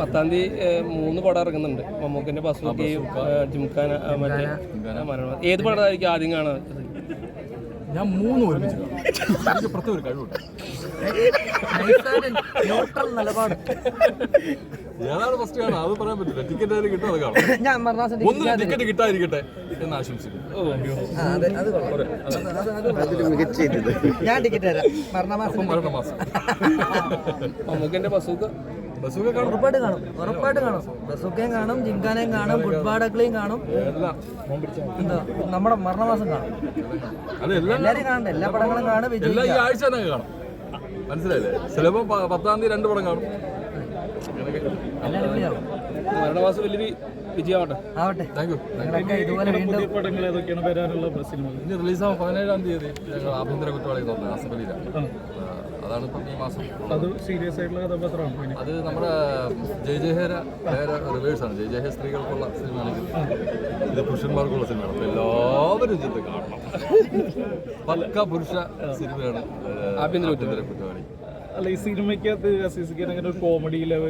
പത്താം തീയതി മൂന്ന് പടം ഇറങ്ങുന്നുണ്ട്. മമ്മൂക്കിന്റെ ബസുക്കയും ജിംഖാന മറ്റേ മരണം. ഏത് പടമായിരിക്കും ആദ്യം കാണാൻ ഞാൻ മൂന്ന് ഒരുമിച്ച്. എനിക്ക് പ്രത്യേക ഒരു കഴിവുണ്ട്. നിലപാട്. ഞാനാണ് ഫസ്റ്റ് കാണാം അത് പറയാൻ പറ്റില്ല. ടിക്കറ്റ് ആയാലും കിട്ടും അത് കാണാം. ഒന്നും ടിക്കറ്റ് കിട്ടാതിരിക്കട്ടെ എന്ന് ആശംസിക്കുന്നു. ഞാൻ ടിക്കറ്റ് തരാം. മരണമാസം മരണമാസം. മരണ മാസം മമ്മൂക്കിന്റെ ബസൂക്ക ഉറപ്പായിട്ട് കാണും. ഉറപ്പായിട്ട് കാണും. ബസുക്കയും കാണും ജിങ്കാനയും കാണും ഫുട്ബാഡക്കളെയും കാണും. എന്താ നമ്മുടെ മരണമാസം കാണും. എല്ലാരും കാണണ്ട എല്ലാ പടങ്ങളും കാണും വിജയ് എല്ലാം ഈ ആഴ്ച തന്നെ കാണും. മനസ്സിലായില്ലേ? ചിലപ്പോൾ പത്താം തീയതി രണ്ട് പടം കാണും. മരണമാസം വലിയൊരു വിജയമാവട്ടെ. ആവട്ടെ. നിങ്ങളൊക്കെ ഇതുപോലെ വീണ്ടും പടങ്ങൾ ഏതൊക്കെയാണ് വരാനുള്ള സിനിമകൾ ഇനി റിലീസാവും പതിനേഴാം തീയതി ഞങ്ങൾ ആഭ്യന്തര കുറ്റവാളി തോന്നുന്നത് അസംബ്ലിയിലാണ് അതാണ് ഇപ്പം ഈ മാസം. അത് സീരിയസ് ആയിട്ടുള്ള കഥാപാത്രമാണ് അത് നമ്മുടെ ജയജയഹേര വേറെ റിവേഴ്സാണ് ജയ് സ്ത്രീകൾക്കുള്ള സിനിമയാണെങ്കിൽ ഇത്. പുരുഷന്മാർക്കുള്ള സിനിമയാണ്. എല്ലാവരും കാണണം. പക്ക പുരുഷ സിനിമയാണ് ആഭ്യന്തര കുറ്റവാളി. അല്ല ഈ സിനിമയ്ക്കകത്ത് അസീസിക്കാൻ അങ്ങനെ ഒരു കോമഡി ലെവൽ